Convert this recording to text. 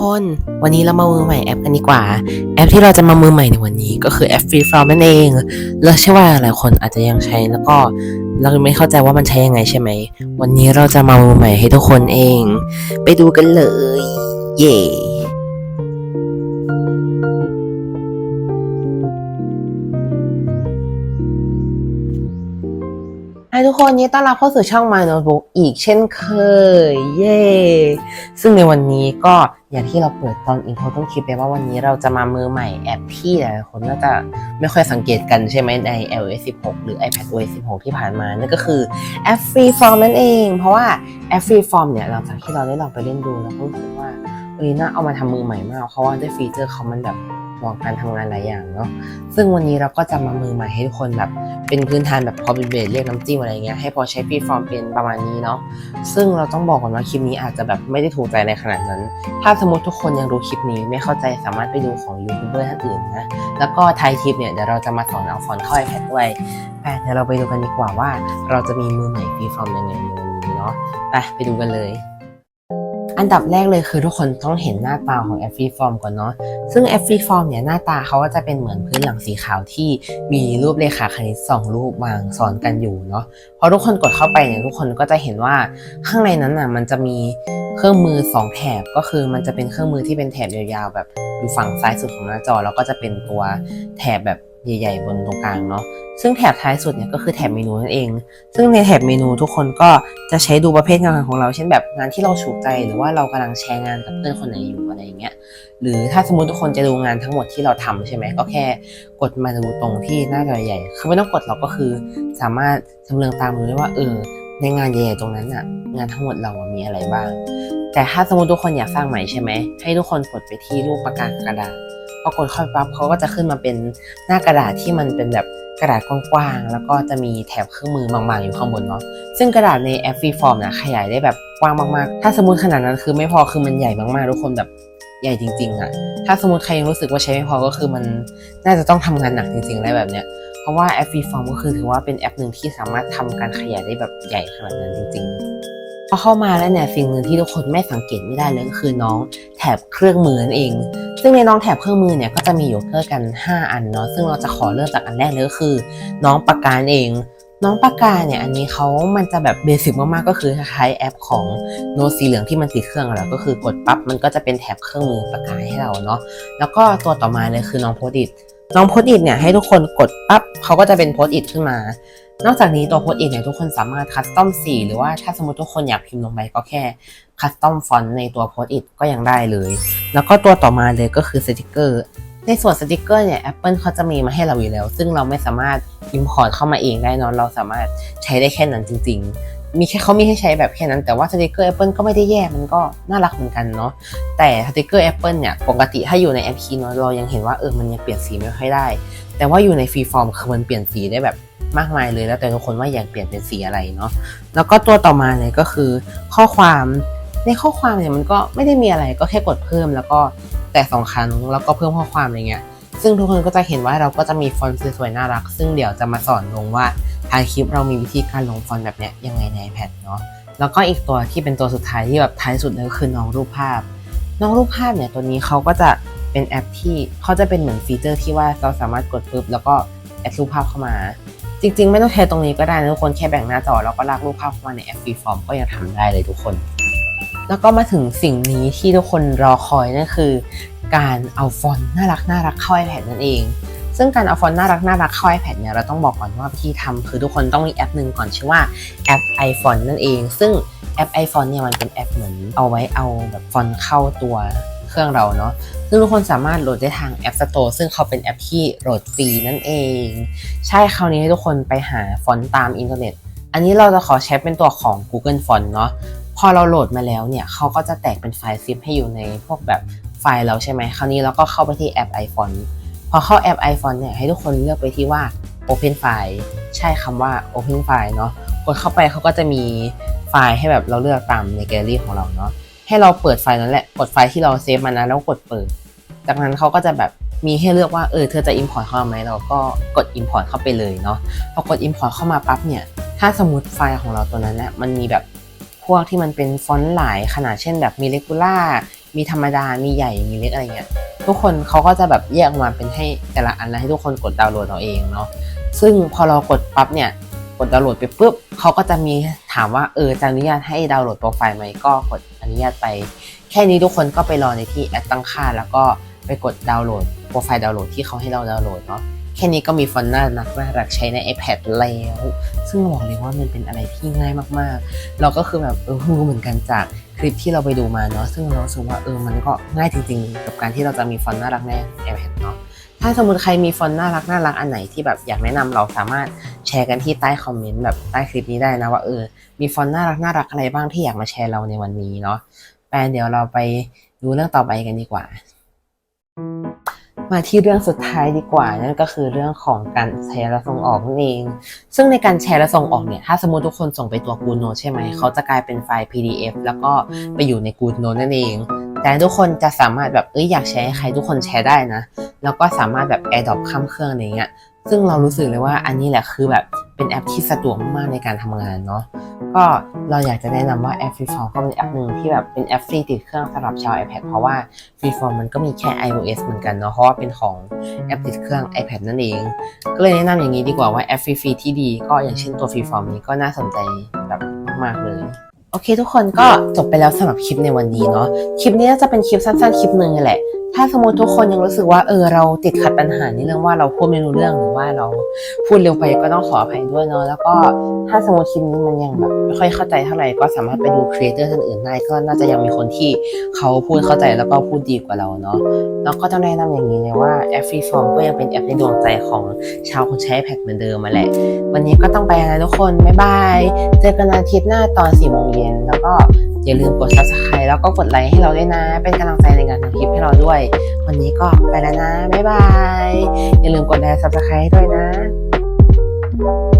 คนวันนี้เรามามือใหม่แอปกันดีกว่า แอปที่เราจะมามือใหม่ในวันนี้ก็คือแอป Free From นั่นเองแล้วเชื่อว่าหลายคนอาจจะยังใช้แล้วก็เราไม่เข้าใจว่ามันใช้ยังไงใช่ไหม วันนี้เราจะมามือใหม่ให้ทุกคนเอง ไปดูกันเลย เย่ ให้ทุกคนยินดีต้อนรับเข้าสู่ช่อง My Notebook อีกเช่นเคย เย้ ซึ่งในวันนี้ก็อย่างที่เราเปิดตอนอินโทรต้นคลิปไปว่าวันนี้เราจะมามือใหม่แอปที่หลายคนน่าจะไม่ค่อยสังเกตกันใช่ไหมใน iOS 16 หรือ iPadOS 16 ที่ผ่านมา นั่นก็คือแอป Freeform นั่นเอง เพราะว่าแอป Freeform เนี่ยหลังจากที่เราได้ลองไปเล่นดูแล้วก็รู้สึกว่าเอ้ยน่าเอามาทำมือใหม่มากเพราะว่าด้วยฟีเจอร์เขามันแบบ มองการทำงานหลายอย่างเนาะซึ่งวันนี้เราก็จะมามือใหม่ให้ทุกคนแบบเป็นพื้นฐานแบบพอเป็นเบสเรียกน้ำจิ้มอะไรเงี้ยให้พอใช้ฟีฟอร์มเป็นประมาณนี้เนาะซึ่งเราต้องบอกก่อนว่าคลิปนี้อาจจะแบบไม่ได้ถูกใจในขนาดนั้น ถ้าสมมติทุกคนยังดูคลิปนี้ไม่เข้าใจสามารถไปดูของยูทูบเบอร์ท่านอื่นนะแล้วก็ท้ายคลิปเนี่ยเดี๋ยวเราจะมาสอนเอาฟอนต์เข้า iPad ด้วยแต่เดี๋ยวเราไปดูกันดีกว่าว่า เราจะมีมือใหม่ฟีฟอร์มยังไงในวันนี้เนาะไปไปดูกันเลย อันดับแรกเลยคือทุกคนต้องเห็นหน้าตาของแอปฟรีฟอร์มก่อนเนาะ ซึ่งแอปฟรีฟอร์มเนี่ยหน้าตาเขาก็จะเป็นเหมือนพื้นหลังสีขาวที่มีรูปเลขาคณิตสองรูปวางซ้อนกันอยู่เนาะ พอทุกคนกดเข้าไปเนี่ยทุกคนก็จะเห็นว่าข้างในนั้นน่ะมันจะมีเครื่องมือสองแถบก็คือมันจะเป็นเครื่องมือที่เป็นแถบยาวๆแบบอยู่ฝั่งซ้ายสุดของหน้าจอ แล้วก็จะเป็นตัวแถบแบบ ใหญ่ๆ บนตรงกลางเนาะซึ่งแถบท้ายสุดเนี่ยก็คือแถบเมนูนั่นเอง ซึ่งในแถบเมนูทุกคนก็จะใช้ดูประเภทงานของเรา เช่นแบบงานที่เราถูกใจหรือว่าเรากำลังแชร์งานกับเพื่อนคนไหนอยู่อะไรอย่างเงี้ยหรือถ้าสมมติทุกคนจะดูงานทั้งหมดที่เราทำใช่ไหมก็แค่กดมาดูตรงที่หน้าจอใหญ่ คือไม่ต้องกดเราก็คือสามารถจำเรืองตามดูได้ว่าเออในงานใหญ่ๆตรงนั้นน่ะงานทั้งหมดเรามีอะไรบ้าง แต่ถ้าสมมติทุกคนอยากสร้างใหม่ใช่ไหมให้ทุกคนกดไปที่รูปปากกากระดาษ พอกดเข้าไปปั๊บเขาก็จะขึ้นมาเป็นหน้ากระดาษที่มันเป็นแบบกระดาษกว้างๆ แล้วก็จะมีแถบเครื่องมือบางๆ อยู่ข้างบนเนาะ ซึ่งกระดาษในแอปฟรีฟอร์มนะขยายได้แบบกว้างมากๆ ถ้าสมมติขนาดนั้นคือไม่พอคือมันใหญ่มากๆ ทุกคนแบบใหญ่จริง ๆอะถ้าสมมติใครยังรู้สึกว่าใช้ไม่พอก็คือมันน่าจะต้องทำงานหนักจริงๆอะไรแบบเนี้ย เพราะว่าแอปฟรีฟอร์มก็คือถือว่าเป็นแอปหนึ่งที่สามารถทำการขยายได้แบบใหญ่ขนาดนั้นจริง ๆ พอเข้ามาแล้วเนี่ยสิ่งหนึ่งที่ทุกคนไม่สังเกตไม่ได้เลยก็คือน้องแถบเครื่องมือนั่นเอง ซึ่งในน้องแถบเครื่องมือเนี่ยก็จะมีอยู่ด้วยกัน 5 อันเนาะซึ่งเราจะขอเริ่มจากอันแรกเลยก็คือ น้องปากกาเอง น้องปากกาเนี่ยอันนี้เขามันจะแบบเบสิกมากๆก็คือคล้ายแอปของโน้ตสีเหลืองที่มันติดเครื่องแล้วก็คือกดปั๊บมันก็จะเป็นแถบเครื่องมือปากกาให้เราเนาะแล้วก็ตัวต่อมาเลยคือน้องโพสต์อิทน้องโพสต์อิทเนี่ยให้ทุกคนกดปั๊บเขาก็จะเป็นโพสต์อิทขึ้นมา นอกจากนี้ตัวโพสต์อิทเนี่ยทุกคนสามารถคัสตอมสีหรือว่าถ้าสมมติทุกคนอยากพิมพ์ลงไปก็แค่คัสตอมฟอนต์ในตัวโพสต์อิทก็ยังได้เลย แล้วก็ตัวต่อมาเลยก็คือสติกเกอร์ในส่วนสติกเกอร์เนี่ย Apple เขาจะมีมาให้เราอยู่แล้ว ซึ่งเราไม่สามารถ import เข้ามาเองได้นอะเราสามารถใช้ได้แค่นั้นจริง ๆ มีแค่เขามีให้ใช้แบบแค่นั้น แต่ว่าสติกเกอร์ Apple ก็ไม่ได้แย่มันก็น่ารักเหมือนกันเนาะแต่สติกเกอร์ Apple เนี่ยปกติถ้าอยู่ในแอปคีเนาะเรายังเห็นว่าเออมันยังเปลี่ยนสีไม่ค่อยได้ แต่ว่าอยู่ในฟรีฟอร์มคือมันเปลี่ยนสีได้แบบ มากมายเลยแล้วแต่ทุกคนว่าอยากเปลี่ยนเป็นสีอะไรเนาะแล้วก็ตัวต่อมาเลยก็คือ ข้อความในข้อความเนี่ยมันก็ไม่ได้มีอะไรก็แค่กดเพิ่ม แล้วก็แต่สองครั้งแล้วก็เพิ่มข้อความอะไรเงี้ยซึ่งทุกคนก็จะเห็นว่าเราก็จะมีฟอนต์สวยๆน่ารัก ซึ่งเดี๋ยวจะมาสอนลงว่าทางคลิปเรามีวิธีการลงฟอนต์แบบเนี้ยยังไงใน iPad เนาะแล้วก็อีกตัวที่เป็นตัวสุดท้ายที่แบบท้ายสุดเลยก็คือน้องรูปภาพ น้องรูปภาพเนี่ยตัวนี้เขาก็จะเป็นแอปที่เขาจะเป็นเหมือนฟีเจอร์ที่ว่าเราสามารถกดปุ๊บแล้วก็แอดรูปภาพเข้ามา จริงๆ ไม่ต้องใช้ตรงนี้ก็ได้นะทุกคนแค่แบ่งหน้าจอแล้วก็ลากรูปภาพเข้ามาในแอปฟรีฟอร์มก็ยังทำได้เลยทุกคน แล้วก็มาถึงสิ่งนี้ที่ทุกคนรอคอยนั่นคือ การเอาฟอนต์น่ารักน่ารักเข้า iPad นั่นเอง ซึ่งการเอาฟอนต์น่ารักน่ารักเข้า iPad เนี่ยเราต้องบอกก่อนว่าวิธีทำคือทุกคนต้องมีแอปหนึ่งก่อนชื่อว่าแอป iPhone นั่นเอง ซึ่งแอป iPhone เนี่ยมันเป็นแอปเหมือนเอาไว้เอาแบบฟอนต์เข้าตัว รื่องเราเนาะซึ่งทุกคนสามารถโหลดได้ทาง App Store ซึ่งเขาเป็นแอปที่โหลดฟรีนั่นเอง ใช่คราวนี้ให้ทุกคนไปหาฟอนต์ตามอินเทอร์เน็ต อันนี้เราจะขอใช้เป็นตัวของ Google Font เนาะพอเราโหลดมาแล้วเนี่ยเขาก็จะแตกเป็นไฟล์ซิปให้อยู่ในพวกแบบไฟล์เราใช่ไหมคราวนี้เราก็เข้าไปที่แอป iPhone พอเข้าแอป iPhone เนี่ยให้ทุกคนเลือกไปที่ว่า Open File ใช่คำว่า Open File เนาะกดเข้าไปเขาก็จะมีไฟล์ให้แบบเราเลือกตามในแกลเลอรี่ของเราเนาะ ให้เราเปิดไฟล์นั้นแหละ กดไฟล์ที่เราเซฟมานะแล้วกดเปิด จากนั้นเขาก็จะแบบมีให้เลือกว่าเออเธอจะ import เข้ามาไหมเราก็กด import เข้าไปเลยเนาะพอกด import เข้ามาปั๊บเนี่ย ถ้าสมมติไฟล์ของเราตัวนั้นเนี่ยมันมีแบบพวกที่มันเป็นฟอนต์หลายขนาดเช่นแบบมี regular มีมีธรรมดา มีใหญ่ มีเล็กอะไรเงี้ย ทุกคนเขาก็จะแบบแยกออกมาเป็นให้แต่ละอันแล้วให้ทุกคนกดดาวน์โหลดเอาเองเนาะ ซึ่งพอเรากดปั๊บเนี่ย กดดาวน์โหลดไปปุ๊บเขาก็จะมีถามว่าเออจะอนุญาตให้ดาวน์โหลดโปรไฟล์ไหมก็กด นุญาตไป แค่นี้ทุกคนก็ไปรอในที่แอดตั้งค่า แล้วก็ไปกดดาวน์โหลดโปรไฟล์ดาวน์โหลดที่เขาให้เราดาวน์โหลดเนาะแค่นี้ก็มีฟอนต์น่ารักน่ารักใช้ใน iPad แล้ว ซึ่งบอกเลยว่ามันเป็นอะไรที่ง่ายมากๆ เราก็คือแบบเออรู้เหมือนกันจากคลิปที่เราไปดูมาเนาะซึ่งเรารู้สึกว่าเออมันก็ง่ายจริงๆ กับการที่เราจะมีฟอนต์น่ารักใน iPad เนาะถ้าสมมติใครมีฟอนต์น่ารักน่ารักอันไหนที่แบบอยากแนะนำเราสามารถ แชร์กันที่ใต้คอมเมนต์แบบใต้คลิปนี้ได้นะว่าเออ มีฟอนต์น่ารักน่ารักอะไรบ้างที่อยากมาแชร์เราในวันนี้เนาะแปนเดี๋ยวเราไปดูเรื่องต่อไปกันดีกว่า มาที่เรื่องสุดท้ายดีกว่า นั่นก็คือเรื่องของการแชร์และส่งออกนั่นเอง ซึ่งในการแชร์และส่งออกเนี่ย ถ้าสมมติทุกคนส่งไปตัว Good Note ใช่ไหม เขาจะกลายเป็นไฟล์ PDF แล้วก็ไปอยู่ใน Good Note นั่นเอง แต่ทุกคนจะสามารถแบบเอ้ยอยากแชร์ให้ใครทุกคนแชร์ได้นะ แล้วก็สามารถแบบ AirDrop ข้ามเครื่องอะไรเงี้ย ซึ่งเรารู้สึกเลยว่าอันนี้แหละคือแบบเป็นแอปที่สะดวกมากในการทำงานเนาะก็เราอยากจะแนะนำว่าแอป Freeform ก็เป็นแอปหนึ่งที่แบบเป็นแอปฟรีติดเครื่องสำหรับชาว iPad เพราะว่า Freeform มันก็มีแค่ iOS เหมือนกันเนาะเพราะว่าเป็นของแอปติดเครื่อง iPad นั่นเอง ก็เลยแนะนำอย่างนี้ดีกว่าว่าแอปฟรีๆที่ดี ก็อย่างเช่นตัว Freeform นี้ก็น่าสนใจแบบมากเลยโอเคทุกคนก็จบไปแล้วสำหรับคลิปในวันนี้เนาะคลิปนี้จะเป็นคลิปสั้นๆคลิปหนึ่งแหละ ถ้าสมมติทุกคนยังรู้สึกว่าเออเราติดขัดปัญหาในเรื่องว่าเราพูดไม่รู้เรื่องหรือว่าเราพูดเร็วไปก็ต้องขออภัยด้วยเนาะแล้วก็ถ้าสมมติคลิปนี้มันยังแบบไม่ค่อยเข้าใจเท่าไหร่ก็สามารถไปดูครีเอเตอร์ท่านอื่นได้ก็น่าจะยังมีคนที่เขาพูดเข้าใจแล้วก็พูดดีกว่าเราเนาะแล้วก็ต้องแนะนำอย่างนี้เลยว่าแอป Freeform ก็ยังเป็นแอปในดวงใจของชาวคนใช้ iPad เหมือนเดิมมาแหละ วันนี้ก็ต้องไปแล้วทุกคนบ๊ายบายเจอกันอาทิตย์หน้าตอน4โมงเย็นแล้วก็ อย่าลืมกด subscribe แล้วก็กดไลค์ให้เราด้วยนะ เป็นกำลังใจในการทำคลิปให้เราด้วย วันนี้ก็ไปแล้วนะ บ๊ายบาย อย่าลืมกดแชร์ subscribe ด้วยนะ